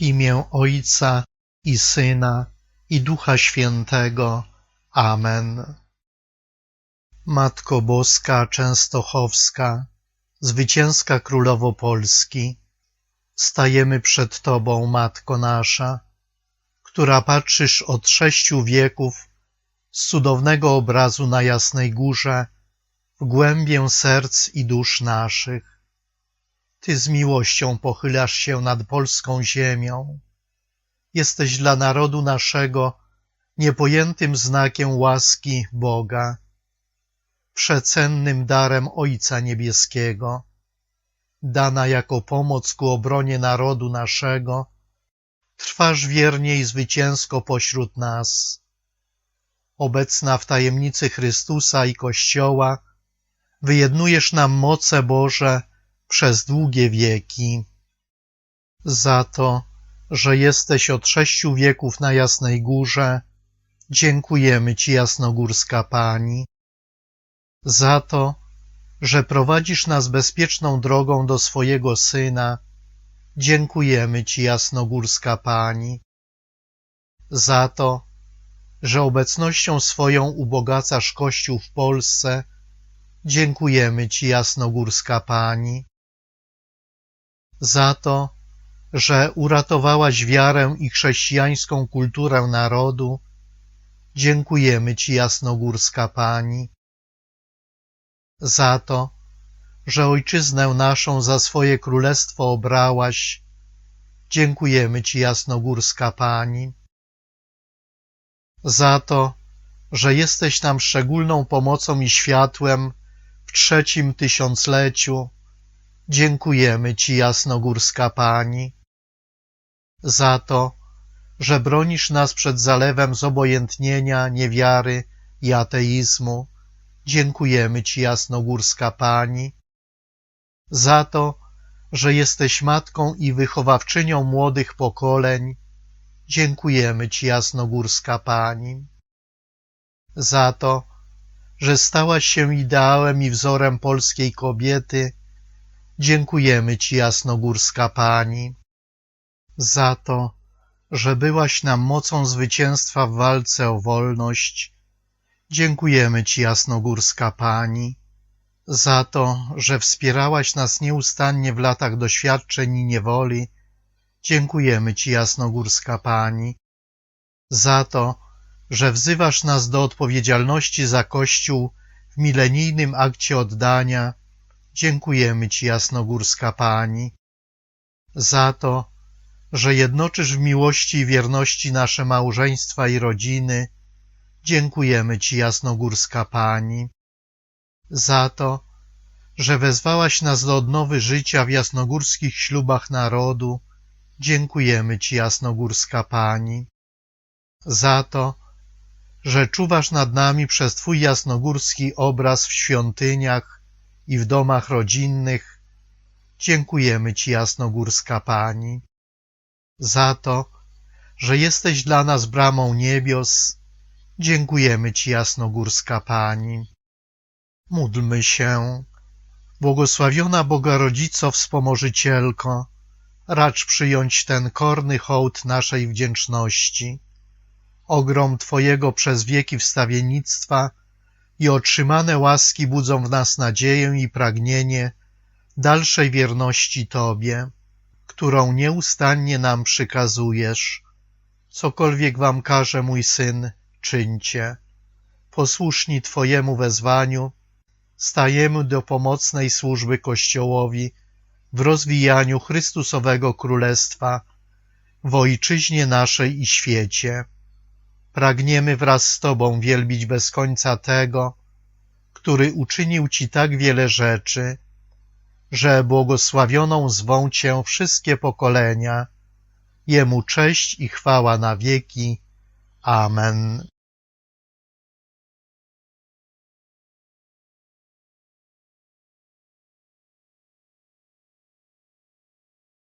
Imię Ojca i Syna i Ducha Świętego. Amen. Matko Boska Częstochowska, Zwycięska Królowo Polski, stajemy przed Tobą, Matko nasza, która patrzysz od sześciu wieków z cudownego obrazu na Jasnej Górze w głębię serc i dusz naszych. Ty z miłością pochylasz się nad polską ziemią. Jesteś dla narodu naszego niepojętym znakiem łaski Boga, przecennym darem Ojca Niebieskiego, dana jako pomoc ku obronie narodu naszego, trwasz wiernie i zwycięsko pośród nas. Obecna w tajemnicy Chrystusa i Kościoła, wyjednujesz nam moce Boże przez długie wieki. Za to, że jesteś od sześciu wieków na Jasnej Górze, dziękujemy Ci, Jasnogórska Pani. Za to, że prowadzisz nas bezpieczną drogą do swojego Syna, dziękujemy Ci, Jasnogórska Pani. Za to, że obecnością swoją ubogacasz Kościół w Polsce, dziękujemy Ci, Jasnogórska Pani. Za to, że uratowałaś wiarę i chrześcijańską kulturę narodu, dziękujemy Ci, Jasnogórska Pani. Za to, że Ojczyznę naszą za swoje królestwo obrałaś, dziękujemy Ci, Jasnogórska Pani. Za to, że jesteś nam szczególną pomocą i światłem w trzecim tysiącleciu, dziękujemy Ci, Jasnogórska Pani. Za to, że bronisz nas przed zalewem zobojętnienia, niewiary i ateizmu, dziękujemy Ci, Jasnogórska Pani. Za to, że jesteś matką i wychowawczynią młodych pokoleń, dziękujemy Ci, Jasnogórska Pani. Za to, że stałaś się ideałem i wzorem polskiej kobiety, dziękujemy Ci, Jasnogórska Pani. Za to, że byłaś nam mocą zwycięstwa w walce o wolność, dziękujemy Ci, Jasnogórska Pani. Za to, że wspierałaś nas nieustannie w latach doświadczeń i niewoli, dziękujemy Ci, Jasnogórska Pani. Za to, że wzywasz nas do odpowiedzialności za Kościół w milenijnym akcie oddania, dziękujemy Ci, Jasnogórska Pani. Za to, że jednoczysz w miłości i wierności nasze małżeństwa i rodziny, dziękujemy Ci, Jasnogórska Pani. Za to, że wezwałaś nas do odnowy życia w jasnogórskich ślubach narodu, dziękujemy Ci, Jasnogórska Pani. Za to, że czuwasz nad nami przez Twój jasnogórski obraz w świątyniach i w domach rodzinnych, dziękujemy Ci, Jasnogórska Pani. Za to, że jesteś dla nas bramą niebios, dziękujemy Ci, Jasnogórska Pani. Módlmy się. Błogosławiona Boga Rodzico, wspomożycielko, racz przyjąć ten korny hołd naszej wdzięczności. Ogrom Twojego przez wieki wstawiennictwa i otrzymane łaski budzą w nas nadzieję i pragnienie dalszej wierności Tobie, którą nieustannie nam przykazujesz. Cokolwiek Wam każe mój Syn, czyńcie. Posłuszni Twojemu wezwaniu, stajemy do pomocnej służby Kościołowi w rozwijaniu Chrystusowego Królestwa w Ojczyźnie naszej i świecie. Pragniemy wraz z Tobą wielbić bez końca tego, który uczynił Ci tak wiele rzeczy, że błogosławioną zwą Cię wszystkie pokolenia. Jemu cześć i chwała na wieki. Amen.